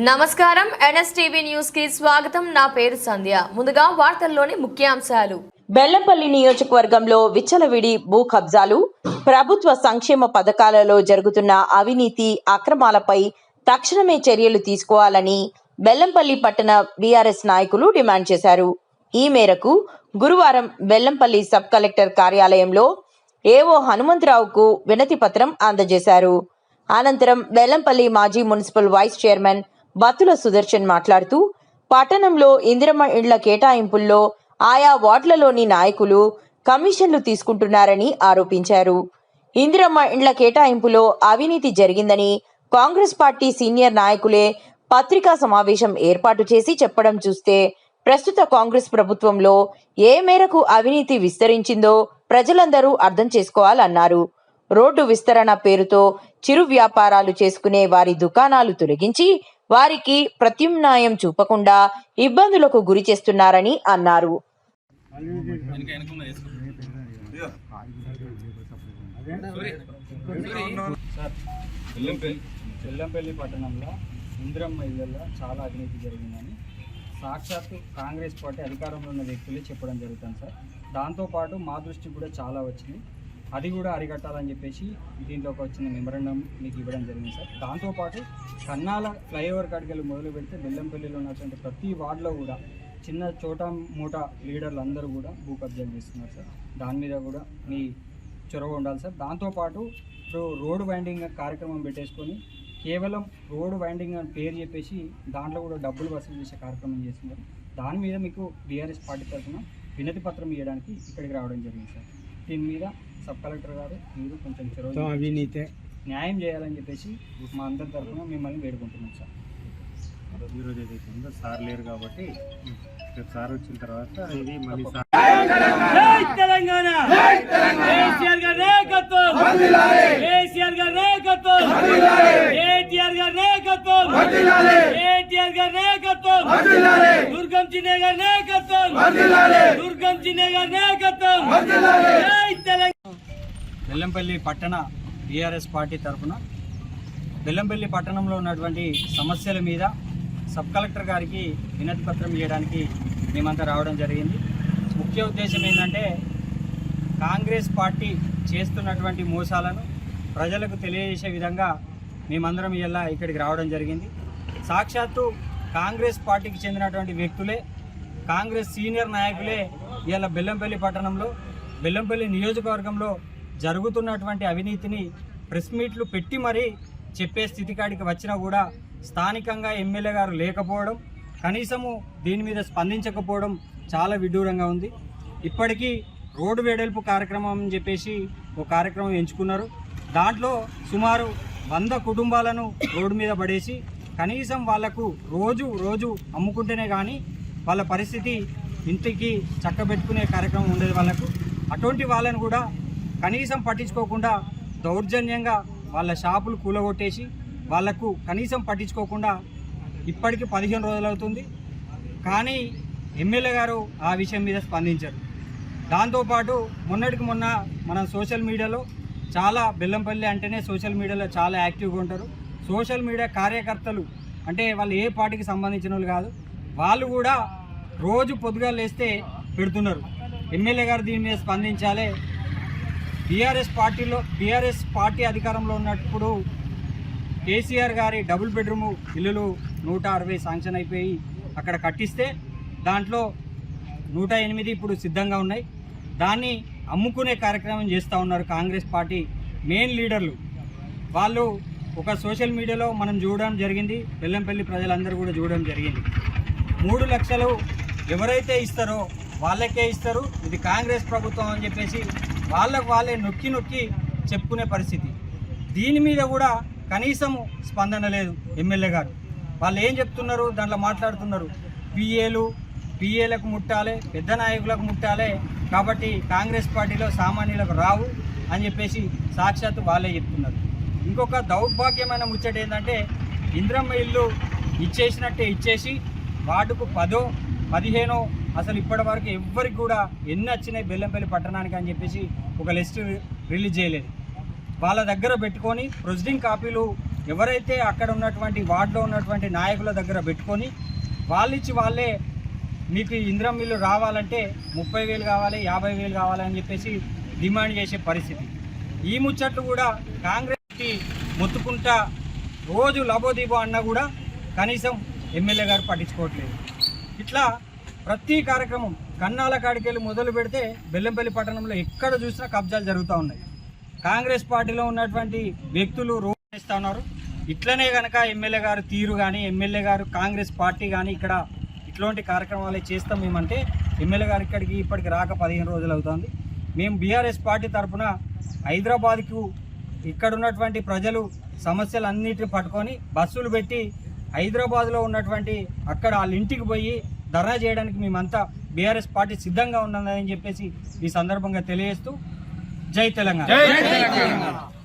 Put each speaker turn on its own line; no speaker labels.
నమస్కారం. ఎన్ఎస్టీవీ న్యూస్కి స్వాగతం. నా పేరు సంధ్య. ముందుగా వార్తల్లోని ముఖ్యాంశాలు.
బెల్లంపల్లి నియోజకవర్గంలో విచ్చలవిడి భూ కబ్జాలు ప్రభుత్వ సంక్షేమ పథకాలలో జరుగుతున్న అవినీతి అక్రమాలపై తక్షణమే చర్యలు తీసుకోవాలని బెల్లంపల్లి పట్టణ బీఆర్ఎస్ నాయకులు డిమాండ్ చేశారు. ఈ మేరకు గురువారం బెల్లంపల్లి సబ్ కలెక్టర్ కార్యాలయంలో ఏవో హనుమంతరావుకు వినతి పత్రం అందజేశారు. అనంతరం బెల్లంపల్లి మాజీ municipal vice chairman Battula Sudarshan మాట్లాడుతూ పట్టణంలో ఇందిరమ్మ ఇండ్ల కేటాయింపుల్లో ఆయా వార్డులలోని నాయకులు కమిషన్లు తీసుకుంటున్నారని ఆరోపించారు. ఇందిరమ్మ ఇండ్ల కేటాయింపులో అవినీతి జరిగిందని కాంగ్రెస్ పార్టీ సీనియర్ నాయకులే పత్రికా సమావేశం ఏర్పాటు చేసి చెప్పడం చూస్తే ప్రస్తుత కాంగ్రెస్ ప్రభుత్వంలో ఏ మేరకు అవినీతి విస్తరించిందో ప్రజలందరూ అర్థం చేసుకోవాలన్నారు. రోడ్డు విస్తరణ పేరుతో చిరు వ్యాపారాలు చేసుకునే వారి దుకాణాలు తొలగించి వారికి ప్రత్యామ్నాయం చూపకుండా ఇబ్బందులకు గురి చేస్తున్నారని అన్నారు.
సార్ పట్టణంలో ఇందిరమ్మ ఇళ్ళలో చాలా అవినీతి జరిగిందని సాక్షాత్తు కాంగ్రెస్ పార్టీ అధికారంలో ఉన్న వ్యక్తులే చెప్పడం జరుగుతుంది సార్. దాంతోపాటు మా దృష్టి కూడా చాలా వచ్చింది. అది కూడా అరికట్టాలని చెప్పేసి దీంట్లోకి వచ్చిన మెమరండం మీకు ఇవ్వడం జరిగింది సార్. దాంతోపాటు కన్నాల ఫ్లైఓవర్ కాడికి వెళ్ళి మొదలు పెడితే బెల్లంపల్లిలో ఉన్నటువంటి ప్రతి వార్డులో కూడా చిన్న చోట మూట లీడర్లు అందరూ కూడా భూ కబ్జాలు చేస్తున్నారు సార్. దాని మీద కూడా మీ చొరవ ఉండాలి సార్. దాంతోపాటు ఇప్పుడు రోడ్ వైండింగ్ కార్యక్రమం పెట్టేసుకొని కేవలం రోడ్ వైండింగ్ అని పేరు చెప్పేసి దాంట్లో కూడా డబ్బులు వసూలు చేసే కార్యక్రమం చేస్తున్నారు. దాని మీద మీకు బీఆర్ఎస్ పార్టీ తరఫున వినతి పత్రం ఇవ్వడానికి ఇక్కడికి రావడం జరిగింది సార్. దీని మీద సబ్ కలెక్టర్ గారు మీరు కొంచెం చొరవ
అవినీతే.
న్యాయం చేయాలని చెప్పేసి మా అందరి తరఫున మిమ్మల్ని వేడుకుంటున్నాం సార్.
ఈరోజు ఏదైతే ఉందో సార్ లేరు కాబట్టి సార్ వచ్చిన తర్వాత ఇది మళ్ళీ సార్
తెలంగాణ! కేసీఆర్ గారి నాయకత్వం! కేసీఆర్ గారి నాయకత్వం! కేటీఆర్ గారి నాయకత్వం! నాయకత్వం. దుర్గం చిన్న గారి నాయకత్వం దుర్గం చిన్న గారి నాయకత్వం జై తెలంగాణ.
బెల్లంపల్లి పట్టణ బీఆర్ఎస్ పార్టీ తరఫున బెల్లంపల్లి పట్టణంలో ఉన్నటువంటి సమస్యల మీద సబ్ కలెక్టర్ గారికి వినతి పత్రం ఇవ్వడానికి మేమంతా రావడం జరిగింది. ముఖ్య ఉద్దేశం ఏంటంటే కాంగ్రెస్ పార్టీ చేస్తున్నటువంటి మోసాలను ప్రజలకు తెలియజేసే విధంగా మేమందరం ఇలా ఇక్కడికి రావడం జరిగింది. సాక్షాత్తు కాంగ్రెస్ పార్టీకి చెందినటువంటి వ్యక్తులే కాంగ్రెస్ సీనియర్ నాయకులే ఇలా బెల్లంపల్లి పట్టణంలో బెల్లంపల్లి నియోజకవర్గంలో జరుగుతున్నటువంటి అవినీతిని ప్రెస్ మీట్లు పెట్టి మరీ చెప్పే స్థితికాడికి వచ్చినా కూడా స్థానికంగా ఎమ్మెల్యే గారు లేకపోవడం కనీసము దీని మీద స్పందించకపోవడం చాలా విడ్డూరంగా ఉంది. ఇప్పటికీ రోడ్డు వెడల్పు కార్యక్రమం అని చెప్పేసి ఒక కార్యక్రమం ఎంచుకున్నారు. దాంట్లో సుమారు వంద కుటుంబాలను రోడ్డు మీద పడేసి కనీసం వాళ్ళకు రోజు రోజు అమ్ముకుంటేనే కానీ వాళ్ళ పరిస్థితి ఇంటికి చక్కబెట్టుకునే కార్యక్రమం ఉండేది వాళ్ళకు. అటువంటి వాళ్ళను కూడా కనీసం పట్టించుకోకుండా దౌర్జన్యంగా వాళ్ళ షాపులు కూలగొట్టేసి వాళ్ళకు కనీసం పట్టించుకోకుండా ఇప్పటికి పదిహేను రోజులు అవుతుంది. కానీ ఎమ్మెల్యే గారు ఆ విషయం మీద స్పందించారు. దాంతోపాటు మొన్నటికి మొన్న మనం సోషల్ మీడియాలో చాలా బెల్లంపల్లి అంటేనే సోషల్ మీడియాలో చాలా యాక్టివ్గా ఉంటారు. సోషల్ మీడియా కార్యకర్తలు అంటే వాళ్ళు ఏ పార్టీకి సంబంధించిన వాళ్ళు కాదు వాళ్ళు కూడా రోజు పొద్దుగా లేస్తే పెడుతున్నారు. ఎమ్మెల్యే గారు దీని మీద స్పందించాలి. బీఆర్ఎస్ పార్టీలో బీఆర్ఎస్ పార్టీ అధికారంలో ఉన్నప్పుడు కేసీఆర్ గారి డబుల్ బెడ్రూము ఇల్లులు నూట అరవై శాంక్షన్ అయిపోయి అక్కడ కట్టిస్తే దాంట్లో నూట ఎనిమిది ఇప్పుడు సిద్ధంగా ఉన్నాయి. దాన్ని అమ్ముకునే కార్యక్రమం చేస్తూ ఉన్నారు కాంగ్రెస్ పార్టీ మెయిన్ లీడర్లు. వాళ్ళు ఒక సోషల్ మీడియాలో మనం చూడడం జరిగింది బెల్లంపల్లి ప్రజలందరూ కూడా చూడడం జరిగింది. మూడు లక్షలు ఎవరైతే ఇస్తారో వాళ్ళకే ఇస్తారు. ఇది కాంగ్రెస్ ప్రభుత్వం అని చెప్పేసి వాళ్ళకు వాళ్ళే నొక్కి నొక్కి చెప్పుకునే పరిస్థితి. దీని మీద కూడా కనీసం స్పందన లేదు ఎమ్మెల్యే గారు. వాళ్ళు ఏం చెప్తున్నారు? దాంట్లో మాట్లాడుతున్నారు. పిఏలు పిఏలకు ముట్టాలి పెద్ద నాయకులకు ముట్టాలి. కాబట్టి కాంగ్రెస్ పార్టీలో సామాన్యులకు రావు అని చెప్పేసి సాక్షాత్తు వాళ్ళే చెప్తున్నారు. ఇంకొక దౌర్భాగ్యమైన ముచ్చట ఏంటంటే ఇంద్రమ్మ ఇల్లు ఇచ్చేసినట్టే ఇచ్చేసి వార్డుకు పదో పదిహేనో అసలు ఇప్పటి వరకు ఎవ్వరికి కూడా ఎన్ని వచ్చినాయి బెల్లంపల్లి పట్టణానికి అని చెప్పేసి ఒక లిస్ట్ రిలీజ్ చేయలేదు. వాళ్ళ దగ్గర పెట్టుకొని ప్రొసిడింగ్ కాపీలు ఎవరైతే అక్కడ ఉన్నటువంటి వార్డులో ఉన్నటువంటి నాయకుల దగ్గర పెట్టుకొని వాళ్ళిచ్చి వాళ్ళే మీకు ఇంద్రం ఇల్లు రావాలంటే ముప్పై వేలు కావాలి యాభై వేలు కావాలి అని చెప్పేసి డిమాండ్ చేసే పరిస్థితి. ఈ ముచ్చట్లు కూడా కాంగ్రెస్ పెట్టి మొత్తుకుంటా రోజు లబోదీబో అన్నా కూడా కనీసం ఎమ్మెల్యే గారు పట్టించుకోవట్లేదు. ఇట్లా ప్రతి కార్యక్రమం కన్నాల కాడికెళ్ళి మొదలు పెడితే బెల్లంపల్లి పట్టణంలో ఎక్కడ చూసినా కబ్జాలు జరుగుతూ ఉన్నాయి. కాంగ్రెస్ పార్టీలో ఉన్నటువంటి వ్యక్తులు రోడ్ చేస్తూ ఉన్నారు. ఇట్లనే కనుక ఎమ్మెల్యే గారు తీరు కానీ ఎమ్మెల్యే గారు కాంగ్రెస్ పార్టీ కానీ ఇక్కడ ఇట్లాంటి కార్యక్రమాలు చేస్తాం మేమంటే ఎమ్మెల్యే గారు ఇక్కడికి ఇప్పటికి రాక పదిహేను రోజులు అవుతుంది. మేము బీఆర్ఎస్ పార్టీ తరఫున హైదరాబాద్కు ఇక్కడ ఉన్నటువంటి ప్రజలు సమస్యలన్నిటిని పట్టుకొని బస్సులు పెట్టి హైదరాబాద్లో ఉన్నటువంటి అక్కడ వాళ్ళ ఇంటికి పోయి ధర్నా చేయడానికి మేమంతా బీఆర్ఎస్ పార్టీ సిద్ధంగా ఉన్నదని చెప్పేసి ఈ సందర్భంగా తెలియజేస్తూ జై తెలంగాణ.